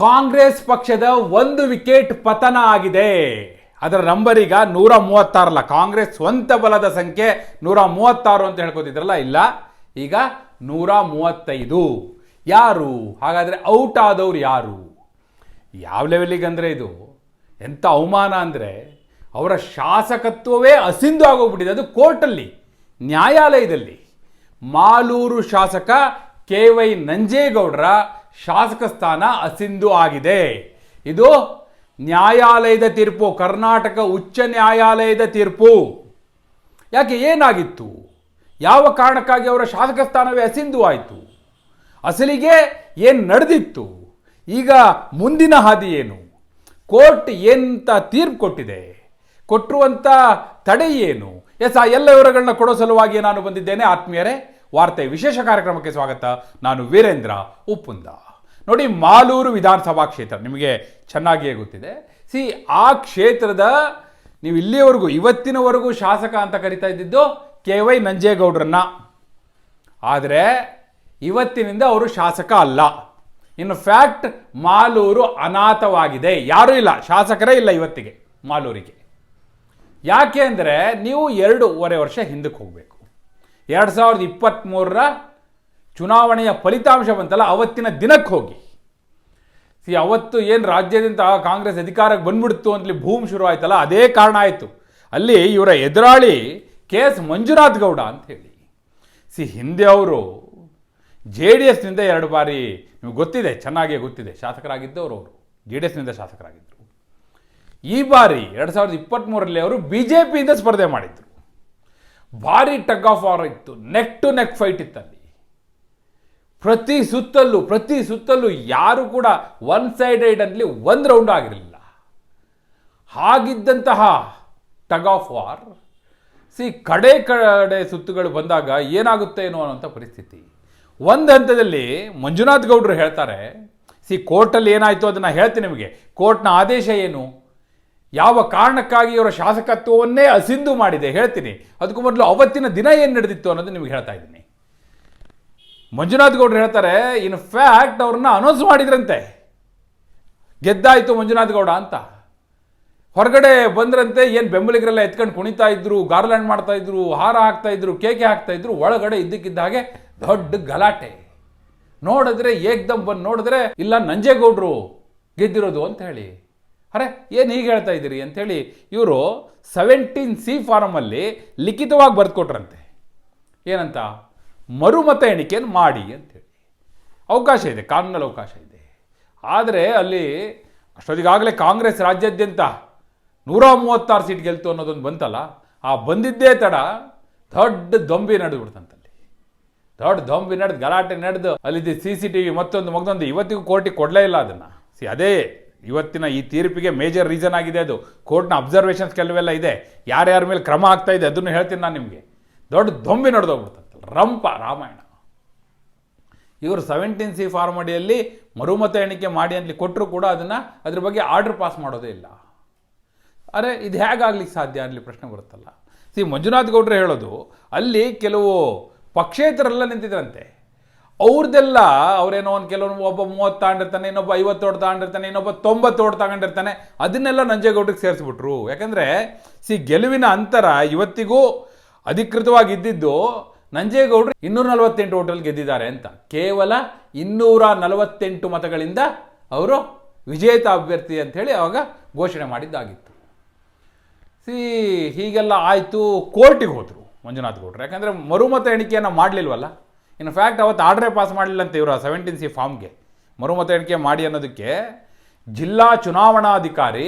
ಕಾಂಗ್ರೆಸ್ ಪಕ್ಷದ ಒಂದು ವಿಕೆಟ್ ಪತನ ಆಗಿದೆ. ಅದರ ನಂಬರ್ ಈಗ ನೂರ ಮೂವತ್ತಾರಲ್ಲ. ಕಾಂಗ್ರೆಸ್ ಸ್ವಂತ ಬಲದ ಸಂಖ್ಯೆ ನೂರ ಮೂವತ್ತಾರು ಅಂತ ಹೇಳ್ಕೊತಿದ್ರಲ್ಲ? ಇಲ್ಲ. ಈಗ ನೂರ ಮೂವತ್ತೈದು. ಯಾರು? ಹಾಗಾದರೆ ಔಟ್ ಆದವ್ರು ಯಾರು? ಯಾವ ಲೆವೆಲಿಗೆ ಅಂದರೆ ಇದು? ಎಂಥ ಅವಮಾನ ಅಂದರೆ ಅವರ ಶಾಸಕತ್ವವೇ ಅಸಿಂಧು ಆಗೋಗ್ಬಿಟ್ಟಿದೆ. ಅದು ಕೋರ್ಟಲ್ಲಿ, ನ್ಯಾಯಾಲಯದಲ್ಲಿ. ಮಾಲೂರು ಶಾಸಕ ಕೆ ವೈ ನಂಜೇಗೌಡರ ಶಾಸಕ ಸ್ಥಾನ ಅಸಿಂಧು ಆಗಿದೆ. ಇದು ನ್ಯಾಯಾಲಯದ ತೀರ್ಪು, ಕರ್ನಾಟಕ ಉಚ್ಚ ನ್ಯಾಯಾಲಯದ ತೀರ್ಪು. ಯಾಕೆ ಏನಾಗಿತ್ತು? ಯಾವ ಕಾರಣಕ್ಕಾಗಿ ಅವರ ಶಾಸಕ ಸ್ಥಾನವೇ ಅಸಿಂಧು ಆಯಿತು? ಅಸಲಿಗೆ ಏನು ನಡೆದಿತ್ತು? ಈಗ ಮುಂದಿನ ಹಾದಿ ಏನು? ಕೋರ್ಟ್ ಎಂತ ತೀರ್ಪು ಕೊಟ್ಟಿದೆ? ಕೊಟ್ಟಿರುವಂಥ ತಡೆ ಏನು? ಎಸ್, ಆ ಎಲ್ಲ ವಿವರಗಳನ್ನ ಕೊಡೋ ಸಲುವಾಗಿ ನಾನು ಬಂದಿದ್ದೇನೆ. ಆತ್ಮೀಯರೇ ವಾರ್ತೆ ವಿಶೇಷ ಕಾರ್ಯಕ್ರಮಕ್ಕೆ ಸ್ವಾಗತ. ನಾನು ವೀರೇಂದ್ರ ಉಪ್ಪುಂದ. ನೋಡಿ, ಮಾಲೂರು ವಿಧಾನಸಭಾ ಕ್ಷೇತ್ರ, ನಿಮಗೆ ಚೆನ್ನಾಗಿಯೇ ಗೊತ್ತಿದೆ. ಸಿ, ಆ ಕ್ಷೇತ್ರದ ನೀವು ಇಲ್ಲಿಯವರೆಗೂ, ಇವತ್ತಿನವರೆಗೂ ಶಾಸಕ ಅಂತ ಕರಿತಾ ಇದ್ದಿದ್ದು ಕೆ ವೈ ನಂಜೇಗೌಡರನ್ನ. ಆದರೆ, ಇವತ್ತಿನಿಂದ ಅವರು ಶಾಸಕ ಅಲ್ಲ. ಇನ್ನು ಫ್ಯಾಕ್ಟ್, ಮಾಲೂರು ಅನಾಥವಾಗಿದೆ. ಯಾರೂ ಇಲ್ಲ, ಶಾಸಕರೇ ಇಲ್ಲ ಇವತ್ತಿಗೆ, ಮಾಲೂರಿಗೆ. ಯಾಕೆ ಅಂದರೆ, ನೀವು ಎರಡೂವರೆ ವರ್ಷ ಹಿಂದಕ್ಕೆ ಹೋಗಬೇಕು. ಎರಡು ಸಾವಿರದ ಇಪ್ಪತ್ತ್ಮೂರರ ಚುನಾವಣೆಯ ಫಲಿತಾಂಶ ಬಂತಲ್ಲ ಅವತ್ತಿನ ದಿನಕ್ಕೆ ಹೋಗಿ. ಸಿ, ಅವತ್ತು ಏನು ರಾಜ್ಯದಿಂದ ಕಾಂಗ್ರೆಸ್ ಅಧಿಕಾರಕ್ಕೆ ಬಂದ್ಬಿಡ್ತು ಅಂತಲಿ ಭೂಮಿ ಶುರು ಆಯ್ತಲ್ಲ, ಅದೇ ಕಾರಣ ಆಯಿತು. ಅಲ್ಲಿ ಇವರ ಎದುರಾಳಿ ಕೆ ಎಸ್ ಮಂಜುನಾಥ್ ಗೌಡ ಅಂತ ಹೇಳಿ. ಸಿ, ಹಿಂದೆ ಅವರು ಜೆ ಡಿ ಎಸ್ನಿಂದ ಎರಡು ಬಾರಿ, ನಿಮ್ಗೆ ಗೊತ್ತಿದೆ, ಚೆನ್ನಾಗೇ ಗೊತ್ತಿದೆ, ಶಾಸಕರಾಗಿದ್ದವರು ಅವರು, ಜೆ ಡಿ ಎಸ್ನಿಂದ ಶಾಸಕರಾಗಿದ್ದರು ಈ ಬಾರಿ ಎರಡು ಸಾವಿರದ ಇಪ್ಪತ್ತ್ಮೂರರಲ್ಲಿ ಅವರು ಬಿ ಜೆ ಪಿಯಿಂದ ಸ್ಪರ್ಧೆ ಮಾಡಿದ್ರು. ಭಾರಿ ಟಗ್ ಆಫ್ ವಾರ್ ಇತ್ತು. ನೆಕ್ ಟು ನೆಕ್ ಫೈಟ್ ಇತ್ತಲ್ಲಿ. ಪ್ರತಿ ಸುತ್ತಲ್ಲೂ ಪ್ರತಿ ಸುತ್ತಲ್ಲೂ ಯಾರು ಕೂಡ ಒನ್ ಸೈಡೆಡ್ ಅಂತಲಿ ಒಂದು ರೌಂಡ್ ಆಗಿರಲಿಲ್ಲ. ಹಾಗಿದ್ದಂತಹ ಟಗ್ ಆಫ್ ವಾರ್, ಸಿ ಕಡೆ ಕಡೆ ಸುತ್ತುಗಳು ಬಂದಾಗ ಏನಾಗುತ್ತೆ ಏನೋ ಅನ್ನೋಂಥ ಪರಿಸ್ಥಿತಿ. ಒಂದು ಹಂತದಲ್ಲಿ ಮಂಜುನಾಥ್ ಗೌಡರು ಹೇಳ್ತಾರೆ, ಸಿ ಕೋರ್ಟಲ್ಲಿ ಏನಾಯಿತು ಅದನ್ನು ಹೇಳ್ತೀನಿ ನಿಮಗೆ. ಕೋರ್ಟ್ನ ಆದೇಶ ಏನು? ಯಾವ ಕಾರಣಕ್ಕಾಗಿ ಇವರ ಶಾಸಕತ್ವವನ್ನೇ ಅಸಿಂಧು ಮಾಡಿದೆ? ಹೇಳ್ತೀನಿ. ಅದಕ್ಕೂ ಮೊದಲು ಅವತ್ತಿನ ದಿನ ಏನು ನಡೆದಿತ್ತು ಅನ್ನೋದು ನಿಮಗೆ ಹೇಳ್ತಾ ಇದ್ದೀನಿ. ಮಂಜುನಾಥ್ ಗೌಡ್ರು ಹೇಳ್ತಾರೆ ಇನ್ ಫ್ಯಾಕ್ಟ್ ಅವ್ರನ್ನ ಅನೌನ್ಸ್ ಮಾಡಿದ್ರಂತೆ. ಗೆದ್ದಾಯಿತು ಮಂಜುನಾಥ್ ಗೌಡ ಅಂತ. ಹೊರಗಡೆ ಬಂದ್ರಂತೆ, ಏನು ಬೆಂಬಲಿಗರೆಲ್ಲ ಎತ್ಕೊಂಡು ಕುಣಿತಾ ಇದ್ರು, ಗಾರ್ಲ್ಯಾಂಡ್ ಮಾಡ್ತಾ ಇದ್ರು, ಹಾರ ಹಾಕ್ತಾ ಇದ್ರು, ಕೇಕೆ ಹಾಕ್ತಾ ಇದ್ರು, ಒಳಗಡೆ ಇದ್ದಕ್ಕಿದ್ದ ಹಾಗೆ ದೊಡ್ಡ ಗಲಾಟೆ. ನೋಡಿದ್ರೆ ಏಕ್ದಮ್ ಬಂದು ನೋಡಿದ್ರೆ, ಇಲ್ಲ, ನಂಜೇಗೌಡರು ಗೆದ್ದಿರೋದು ಅಂತ ಹೇಳಿ. ಅರೆ, ಏನು ಹೀಗೆ ಹೇಳ್ತಾ ಇದ್ದೀರಿ ಅಂಥೇಳಿ ಇವರು ಸೆವೆಂಟೀನ್ ಸಿ ಫಾರಮಲ್ಲಿ ಲಿಖಿತವಾಗಿ ಬರೆದುಕೊಟ್ರಂತೆ. ಏನಂತ? ಮರುಮತ ಎಣಿಕೆಯನ್ನು ಮಾಡಿ ಅಂತೇಳಿ. ಅವಕಾಶ ಇದೆ ಕಾನೂನಲ್ಲಿ ಅವಕಾಶ ಇದೆ. ಆದರೆ ಅಲ್ಲಿ ಅಷ್ಟೊತ್ತಿಗಾಗಲೇ ಕಾಂಗ್ರೆಸ್ ರಾಜ್ಯಾದ್ಯಂತ ನೂರ ಮೂವತ್ತಾರು ಸೀಟ್ ಗೆಲ್ತು ಅನ್ನೋದೊಂದು ಬಂತಲ್ಲ, ಆ ಬಂದಿದ್ದೇ ತಡ ದೊಡ್ಡ ದೊಂಬಿ ನಡೆದು ಬಿಡ್ತಂತಲ್ಲಿ ದೊಡ್ಡ ದೊಂಬಿ ನಡೆದು ಗಲಾಟೆ ನಡೆದು ಅಲ್ಲಿದ್ದ ಸಿ ಸಿ ಟಿ ವಿ ಮತ್ತೊಂದು ಮಗದೊಂದು ಇವತ್ತಿಗೂ ಕೋರ್ಟಿಗೆ ಕೊಡಲೇ ಇಲ್ಲ ಅದನ್ನು. ಸಿ ಅದೇ ಇವತ್ತಿನ ಈ ತೀರ್ಪಿಗೆ ಮೇಜರ್ ರೀಸನ್ ಆಗಿದೆ ಅದು. ಕೋರ್ಟ್ನ ಅಬ್ಸರ್ವೇಷನ್ಸ್ ಕೆಲವೆಲ್ಲ ಇದೆ. ಯಾರ್ಯಾರ ಮೇಲೆ ಕ್ರಮ ಆಗ್ತಾ ಇದೆ ಅದನ್ನು ಹೇಳ್ತೀನಿ ನಾನು ನಿಮಗೆ. ದೊಡ್ಡ ದೊಂಬಿ ನಡೆದೋಗ್ಬಿಡ್ತಂತಲ್ಲ ರಂಪ ರಾಮಾಯಣ. ಇವರು ಸೆವೆಂಟೀನ್ ಸಿ ಫಾರ್ಮ್ ಅಡಿಯಲ್ಲಿ ಮರುಮತ ಎಣಿಕೆ ಮಾಡಿ ಅಂತಲಿ ಕೊಟ್ಟರು ಕೂಡ ಅದನ್ನು ಅದ್ರ ಬಗ್ಗೆ ಆರ್ಡರ್ ಪಾಸ್ ಮಾಡೋದೇ ಇಲ್ಲ. ಅರೆ, ಇದು ಹೇಗಾಗ್ಲಿಕ್ಕೆ ಸಾಧ್ಯ ಅನ್ನಲಿ ಪ್ರಶ್ನೆ ಬರುತ್ತಲ್ಲ. ಸಿ ಮಂಜುನಾಥ್ ಗೌಡ್ರೆ ಹೇಳೋದು, ಅಲ್ಲಿ ಕೆಲವು ಪಕ್ಷೇತರೆಲ್ಲ ನಿಂತಿದ್ರಂತೆ. ಅವ್ರದ್ದೆಲ್ಲ ಅವರೇನೋ ಒಂದು ಕೆಲವೊಂದು ಒಬ್ಬ ಮೂವತ್ತು ತಗೊಂಡಿರ್ತಾನೆ ಇನ್ನೊಬ್ಬ ಐವತ್ತು ಓಡ್ ತಗೊಂಡಿರ್ತಾನೆ ಇನ್ನೊಬ್ಬ ತೊಂಬತ್ತು ಓಡ್ ತಗೊಂಡಿರ್ತಾನೆ ಅದನ್ನೆಲ್ಲ ನಂಜೇಗೌಡರಿಗೆ ಸೇರಿಸ್ಬಿಟ್ರು. ಯಾಕಂದರೆ, ಸಿ ಗೆಲುವಿನ ಅಂತರ ಇವತ್ತಿಗೂ ಅಧಿಕೃತವಾಗಿ ಇದ್ದಿದ್ದು ನಂಜೇಗೌಡರು ಇನ್ನೂರ ನಲವತ್ತೆಂಟು ಓಟಲ್ಲಿ ಗೆದ್ದಿದ್ದಾರೆ ಅಂತ. ಕೇವಲ ಇನ್ನೂರ ನಲವತ್ತೆಂಟು ಮತಗಳಿಂದ ಅವರು ವಿಜೇತ ಅಭ್ಯರ್ಥಿ ಅಂಥೇಳಿ ಅವಾಗ ಘೋಷಣೆ ಮಾಡಿದ್ದಾಗಿತ್ತು. ಸಿ, ಹೀಗೆಲ್ಲ ಆಯಿತು, ಕೋರ್ಟಿಗೆ ಹೋದರು ಮಂಜುನಾಥ್ ಗೌಡ್ರು. ಯಾಕಂದರೆ ಮರುಮತ ಎಣಿಕೆಯನ್ನು ಮಾಡಲಿಲ್ವಲ್ಲ? ಇನ್ ಫ್ಯಾಕ್ಟ್ ಅವತ್ತು ಆರ್ಡ್ರೇ ಪಾಸ್ ಮಾಡಲಿಲ್ಲ ಅಂತ ಇವರು ಸೆವೆಂಟೀನ್ ಸಿ ಫಾರ್ಮ್ಗೆ ಮರುಮತ ಎಣಿಕೆ ಮಾಡಿ ಅನ್ನೋದಕ್ಕೆ ಜಿಲ್ಲಾ ಚುನಾವಣಾಧಿಕಾರಿ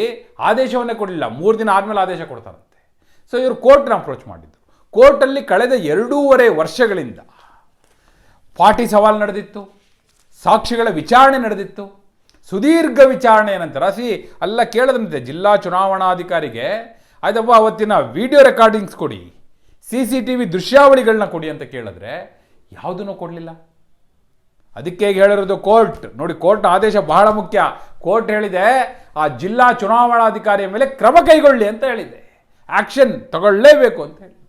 ಆದೇಶವನ್ನೇ ಕೊಡಲಿಲ್ಲ. ಮೂರು ದಿನ ಆದಮೇಲೆ ಆದೇಶ ಕೊಡ್ತಾರಂತೆ. ಸೊ ಇವರು ಕೋರ್ಟ್ನ ಅಪ್ರೋಚ್ ಮಾಡಿದ್ದು. ಕೋರ್ಟಲ್ಲಿ ಕಳೆದ ಎರಡೂವರೆ ವರ್ಷಗಳಿಂದ ಪಾಟಿ ಸವಾಲು ನಡೆದಿತ್ತು, ಸಾಕ್ಷಿಗಳ ವಿಚಾರಣೆ ನಡೆದಿತ್ತು. ಸುದೀರ್ಘ ವಿಚಾರಣೆ ನಂತರ, ಸಿ, ಅಲ್ಲ ಕೇಳದಂತೆ ಜಿಲ್ಲಾ ಚುನಾವಣಾಧಿಕಾರಿಗೆ, ಆಯ್ತಪ್ಪ, ಅವತ್ತಿನ ವಿಡಿಯೋ ರೆಕಾರ್ಡಿಂಗ್ಸ್ ಕೊಡಿ ಸಿ ಸಿ ಟಿ ವಿ ದೃಶ್ಯಾವಳಿಗಳನ್ನ ಕೊಡಿ ಅಂತ ಕೇಳಿದ್ರೆ ಯಾವುದನ್ನು ಕೊಡಲಿಲ್ಲ. ಅದಕ್ಕೆ ಹೇಳಿರೋದು ಕೋರ್ಟ್. ನೋಡಿ, ಕೋರ್ಟ್ ಆದೇಶ ಬಹಳ ಮುಖ್ಯ. ಕೋರ್ಟ್ ಹೇಳಿದೆ, ಆ ಜಿಲ್ಲಾ ಚುನಾವಣಾಧಿಕಾರಿಯ ಮೇಲೆ ಕ್ರಮ ಕೈಗೊಳ್ಳಿ ಅಂತ ಹೇಳಿದೆ. ಆಕ್ಷನ್ ತಗೊಳ್ಳೇಬೇಕು ಅಂತ ಹೇಳಿದೆ.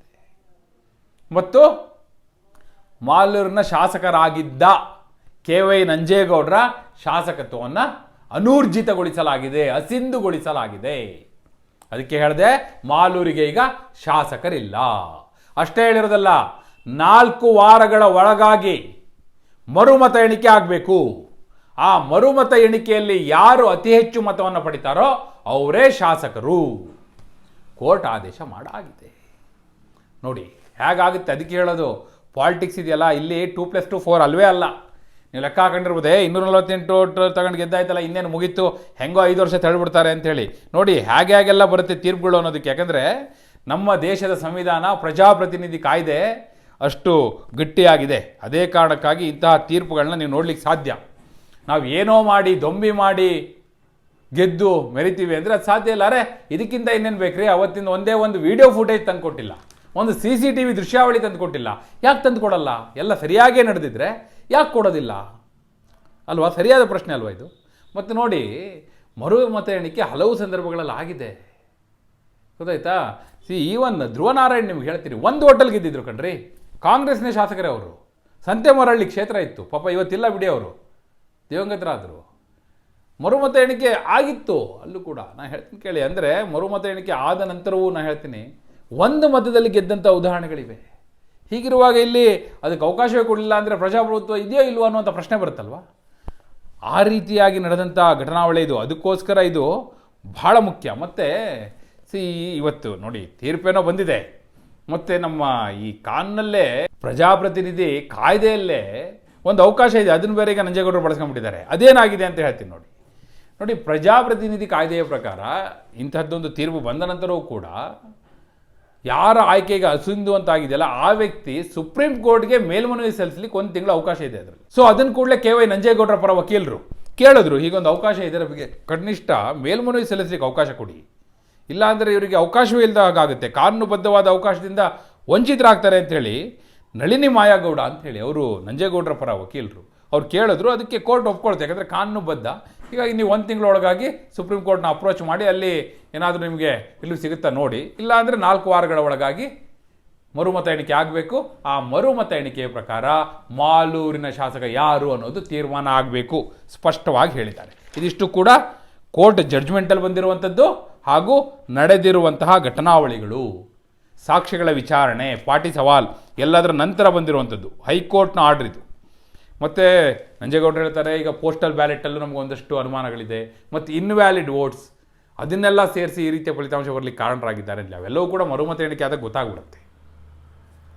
ಮತ್ತು ಮಾಲೂರಿನ ಶಾಸಕರಾಗಿದ್ದ ಕೆ ವೈ ನಂಜೇಗೌಡರ ಶಾಸಕತ್ವವನ್ನು ಅನೂರ್ಜಿತಗೊಳಿಸಲಾಗಿದೆ, ಅಸಿಂಧುಗೊಳಿಸಲಾಗಿದೆ. ಅದಕ್ಕೆ ಹೇಳಿದೆ, ಮಾಲೂರಿಗೆ ಈಗ ಶಾಸಕರಿಲ್ಲ. ಅಷ್ಟೇ ಹೇಳಿರೋದಲ್ಲ ನಾಲ್ಕು ವಾರಗಳ ಒಳಗಾಗಿ ಮರುಮತ ಎಣಿಕೆ ಆಗಬೇಕು. ಆ ಮರುಮತ ಎಣಿಕೆಯಲ್ಲಿ ಯಾರು ಅತಿ ಹೆಚ್ಚು ಮತವನ್ನು ಪಡಿತಾರೋ ಅವರೇ ಶಾಸಕರು. ಕೋರ್ಟ್ ಆದೇಶ ಮಾಡಾಗಿದೆ. ನೋಡಿ, ಹೇಗಾಗುತ್ತೆ? ಅದಕ್ಕೆ ಹೇಳೋದು, ಪಾಲಿಟಿಕ್ಸ್ ಇದೆಯಲ್ಲ, ಇಲ್ಲಿ ಟೂ ಪ್ಲಸ್ ಟು ಫೋರ್ ಅಲ್ವೇ ಅಲ್ಲ. ನೀವು ಲೆಕ್ಕ ಹಾಕೊಂಡಿರ್ಬೋದೇ? ಇನ್ನೂರ ನಲವತ್ತೆಂಟು ತಗೊಂಡು ಗೆದ್ದಾಯ್ತಲ್ಲ, ಇನ್ನೇನು ಮುಗೀತು? ಹೆಂಗೋ ಐದು ವರ್ಷ ತಳ್ಳಿಬಿಡ್ತಾರೆ ಅಂತೇಳಿ ನೋಡಿ, ಹೇಗೆ ಹೇಗೆಲ್ಲ ಬರುತ್ತೆ ತೀರ್ಪುಗಳು ಅನ್ನೋದಕ್ಕೆ. ಯಾಕಂದರೆ, ನಮ್ಮ ದೇಶದ ಸಂವಿಧಾನ ಪ್ರಜಾಪ್ರತಿನಿಧಿ ಕಾಯ್ದೆ ಅಷ್ಟು ಗಟ್ಟಿಯಾಗಿದೆ. ಅದೇ ಕಾರಣಕ್ಕಾಗಿ ಇಂತಹ ತೀರ್ಪುಗಳನ್ನ ನೀವು ನೋಡ್ಲಿಕ್ಕೆ ಸಾಧ್ಯ. ನಾವು ಏನೋ ಮಾಡಿ ದೊಂಬಿ ಮಾಡಿ ಗೆದ್ದು ಮೆರಿತೀವಿ ಅಂದರೆ ಅದು ಸಾಧ್ಯ ಇಲ್ಲ. ಅರೇ, ಇದಕ್ಕಿಂತ ಇನ್ನೇನು ಬೇಕ್ರಿ? ಅವತ್ತಿಂದ ಒಂದೇ ಒಂದು ವಿಡಿಯೋ ಫುಟೇಜ್ ತಂದು ಕೊಟ್ಟಿಲ್ಲ ಒಂದು ಸಿ ಸಿ ಟಿ ವಿ ದೃಶ್ಯಾವಳಿ ತಂದು ಕೊಟ್ಟಿಲ್ಲ ಯಾಕೆ ತಂದು ಕೊಡಲ್ಲ ಎಲ್ಲ ಸರಿಯಾಗೇ ನಡೆದಿದ್ರೆ ಯಾಕೆ ಕೊಡೋದಿಲ್ಲ? ಅಲ್ವಾ? ಸರಿಯಾದ ಪ್ರಶ್ನೆ ಅಲ್ವಾ ಇದು? ಮತ್ತು ನೋಡಿ, ಮರು ಮತ ಎಣಿಕೆ ಹಲವು ಸಂದರ್ಭಗಳಲ್ಲಿ ಆಗಿದೆ. ಗೊತ್ತಾಯ್ತಾ? ಸಿ ಈವನ್ ಧ್ರುವನಾರಾಯಣ್ ನಿಮ್ಗೆ ಹೇಳ್ತೀನಿ. ಒಂದು ಹೋಟೆಲ್ಗೆ ಗೆದ್ದಿದ್ರು ಕಣ್ರಿ. ಕಾಂಗ್ರೆಸ್ನೇ ಶಾಸಕರೇ ಅವರು ಸಂತೆಮರಳ್ಳಿ ಕ್ಷೇತ್ರ ಇತ್ತು. ಪಾಪ ಇವತ್ತಿಲ್ಲ ಬಿಡಿ ಅವರು. ದಿವಂಗತರಾದರು. ಮರುಮತ ಎಣಿಕೆ ಆಗಿತ್ತು ಅಲ್ಲೂ ಕೂಡ. ನಾನು ಹೇಳ್ತೀನಿ ಕೇಳಿ. ಅಂದರೆ ಮರುಮತ ಎಣಿಕೆ ಆದ ನಂತರವೂ ನಾನು ಹೇಳ್ತೀನಿ ಒಂದು ಮತದಲ್ಲಿ ಗೆದ್ದಂಥ ಉದಾಹರಣೆಗಳಿವೆ. ಹೀಗಿರುವಾಗ ಇಲ್ಲಿ ಅದಕ್ಕೆ ಅವಕಾಶವೇ ಕೊಡಲಿಲ್ಲ ಅಂದರೆ ಪ್ರಜಾಪ್ರಭುತ್ವ ಇದೆಯೋ ಇಲ್ವೋ ಅನ್ನುವಂಥ ಪ್ರಶ್ನೆ ಬರುತ್ತಲ್ವಾ? ಆ ರೀತಿಯಾಗಿ ನಡೆದಂಥ ಘಟನಾವಳಿ ಇದು. ಅದಕ್ಕೋಸ್ಕರ ಇದು ಬಹಳ ಮುಖ್ಯ. ಮತ್ತು, ಸಿ, ಇವತ್ತು ನೋಡಿ, ತೀರ್ಪೇನೋ ಬಂದಿದೆ. ಮತ್ತು ನಮ್ಮ ಈ ಕಾನ್ನಲ್ಲೇ ಪ್ರಜಾಪ್ರತಿನಿಧಿ ಕಾಯ್ದೆಯಲ್ಲೇ ಒಂದು ಅವಕಾಶ ಇದೆ. ಅದನ್ನು ಬೇರೆ ಈಗ ನಂಜೇಗೌಡರು ಬಳಸ್ಕೊಂಡ್ಬಿಟ್ಟಿದ್ದಾರೆ. ಅದೇನಾಗಿದೆ ಅಂತ ಹೇಳ್ತೀನಿ ನೋಡಿ. ನೋಡಿ, ಪ್ರಜಾಪ್ರತಿನಿಧಿ ಕಾಯ್ದೆಯ ಪ್ರಕಾರ ಇಂಥದ್ದೊಂದು ತೀರ್ಪು ಬಂದ ನಂತರವೂ ಕೂಡ ಯಾರ ಆಯ್ಕೆಗೆ ಅಸಿಂಧು ಅಂತ ಆಗಿದೆಯಲ್ಲ ಆ ವ್ಯಕ್ತಿ ಸುಪ್ರೀಂ ಕೋರ್ಟ್ಗೆ ಮೇಲ್ಮನವಿ ಸಲ್ಲಿಸಲಿಕ್ಕೆ ಒಂದು ತಿಂಗಳ ಅವಕಾಶ ಇದೆ ಅದರಲ್ಲಿ. ಸೊ ಅದನ್ನ ಕೂಡಲೇ ಕೆ ವೈ ನಂಜೇಗೌಡರ ಪರ ವಕೀಲರು ಕೇಳಿದ್ರು. ಹೀಗೊಂದು ಅವಕಾಶ ಇದರ ಬಗ್ಗೆ ಕನಿಷ್ಠ ಮೇಲ್ಮನವಿ ಸಲ್ಲಿಸಲಿಕ್ಕೆ ಅವಕಾಶ ಕೊಡಿ. ಇಲ್ಲಾಂದರೆ ಇವರಿಗೆ ಅವಕಾಶವೇ ಇಲ್ಲದಾಗುತ್ತೆ ಕಾನೂನುಬದ್ಧವಾದ ಅವಕಾಶದಿಂದ ವಂಚಿತರಾಗ್ತಾರೆ ಅಂಥೇಳಿ ನಳಿನಿ ಮಾಯಾಗೌಡ ಅಂಥೇಳಿ ಅವರು ನಂಜೇಗೌಡರ ಪರ ವಕೀಲರು. ಅವ್ರು ಕೇಳಿದ್ರು, ಅದಕ್ಕೆ ಕೋರ್ಟ್ ಒಪ್ಕೊಳ್ತೆ ಯಾಕಂದರೆ ಕಾನೂನುಬದ್ಧ. ಹೀಗಾಗಿ ನೀವು ಒಂದು ತಿಂಗಳೊಳಗಾಗಿ ಸುಪ್ರೀಂ ಕೋರ್ಟ್ನ ಅಪ್ರೋಚ್ ಮಾಡಿ, ಅಲ್ಲಿ ಏನಾದರೂ ನಿಮಗೆ ಇಲ್ಲಿ ಸಿಗುತ್ತಾ ನೋಡಿ. ಇಲ್ಲ ಅಂದರೆ ನಾಲ್ಕು ವಾರಗಳ ಒಳಗಾಗಿ ಮರುಮತ ಎಣಿಕೆ ಆಗಬೇಕು. ಆ ಮರುಮತ ಎಣಿಕೆಯ ಪ್ರಕಾರ ಮಾಲೂರಿನ ಶಾಸಕ ಯಾರು ಅನ್ನೋದು ತೀರ್ಮಾನ ಆಗಬೇಕು. ಸ್ಪಷ್ಟವಾಗಿ ಹೇಳಿದ್ದಾರೆ. ಇದಿಷ್ಟು ಕೂಡ ಕೋರ್ಟ್ ಜಡ್ಜ್ಮೆಂಟಲ್ಲಿ ಬಂದಿರುವಂಥದ್ದು. ಹಾಗೂ ನಡೆದಿರುವಂತಹ ಘಟನಾವಳಿಗಳು. ಸಾಕ್ಷಿಗಳ ವಿಚಾರಣೆ, ಪಾಟಿ ಸವಾಲ್, ಎಲ್ಲದರ ನಂತರ ಬಂದಿರುವಂಥದ್ದು, ಹೈಕೋರ್ಟ್ನ ಆರ್ಡರ್ ಇದು. ಮತ್ತು ನಂಜೇಗೌಡರು ಹೇಳ್ತಾರೆ, ಈಗ ಪೋಸ್ಟಲ್ ಬ್ಯಾಲೆಟಲ್ಲೂ ನಮಗೆ ಒಂದಷ್ಟು ಅನುಮಾನಗಳಿದೆ. ಮತ್ತು ಇನ್ವ್ಯಾಲಿಡ್ ವೋಟ್ಸ್, ಅದನ್ನೆಲ್ಲ ಸೇರಿಸಿ ಈ ರೀತಿಯ ಫಲಿತಾಂಶ ಬರಲಿಕ್ಕೆ ಕಾರಣರಾಗಿದ್ದಾರೆ. ಅವೆಲ್ಲವೂ ಕೂಡ ಮರುಮತ ಎಣಿಕೆ ಆದಾಗ ಗೊತ್ತಾಗ್ಬಿಡುತ್ತೆ.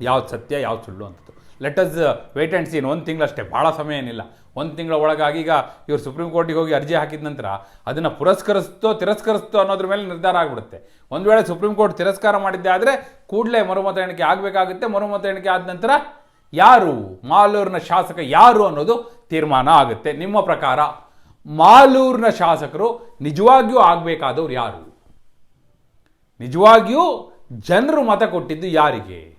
ಯಾವ್ದು ಸತ್ಯ, ಯಾವ್ದು ಸುಳ್ಳು ಅಂತದ್ದು. Let us wait and see ಒಂದು ತಿಂಗಳಷ್ಟೇ ಭಾಳ ಸಮಯ ಏನಿಲ್ಲ. ಒಂದು ತಿಂಗಳ ಒಳಗಾಗಿ ಈಗ ಇವರು ಸುಪ್ರೀಂ ಕೋರ್ಟಿಗೆ ಹೋಗಿ ಅರ್ಜಿ ಹಾಕಿದ ನಂತರ ಅದನ್ನು ಪುರಸ್ಕರಿಸ್ತೋ, ತಿರಸ್ಕರಿಸ್ತೋ ಅನ್ನೋದ್ರ ಮೇಲೆ ನಿರ್ಧಾರ ಆಗಿಬಿಡುತ್ತೆ. ಒಂದು ವೇಳೆ ಸುಪ್ರೀಂ ಕೋರ್ಟ್ ತಿರಸ್ಕಾರ ಮಾಡಿದ್ದೆ ಆದರೆ ಕೂಡಲೇ ಮರುಮತ ಎಣಿಕೆ ಆಗಬೇಕಾಗುತ್ತೆ. ಮರುಮತ ಎಣಿಕೆ ಆದ ನಂತರ ಯಾರು? ಮಾಲೂರಿನ ಶಾಸಕ ಯಾರು ಅನ್ನೋದು ತೀರ್ಮಾನ ಆಗುತ್ತೆ. ನಿಮ್ಮ ಪ್ರಕಾರ ಮಾಲೂರಿನ ಶಾಸಕರು ನಿಜವಾಗಿಯೂ ಆಗಬೇಕಾದವ್ರು ಯಾರು? ನಿಜವಾಗಿಯೂ ಜನರು ಮತ ಕೊಟ್ಟಿದ್ದು ಯಾರಿಗೆ?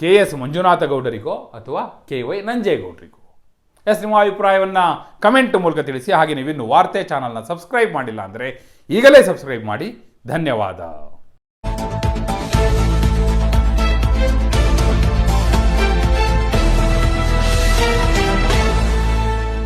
ಕೆ ಎಸ್ ಮಂಜುನಾಥ ಗೌಡರಿಗೋ ಅಥವಾ ಕೆ ವೈ ನಂಜೇಗೌಡರಿಗೋ? ಎಸ್ ನಿಮ್ಮ ಅಭಿಪ್ರಾಯವನ್ನು ಕಮೆಂಟ್ ಮೂಲಕ ತಿಳಿಸಿ, ಹಾಗೆ ನೀವಿನ್ನು ವಾರ್ತೆ ಚಾನಲ್ನ ಸಬ್ಸ್ಕ್ರೈಬ್ ಮಾಡಿಲ್ಲ ಅಂದರೆ ಈಗಲೇ ಸಬ್ಸ್ಕ್ರೈಬ್ ಮಾಡಿ. ಧನ್ಯವಾದ.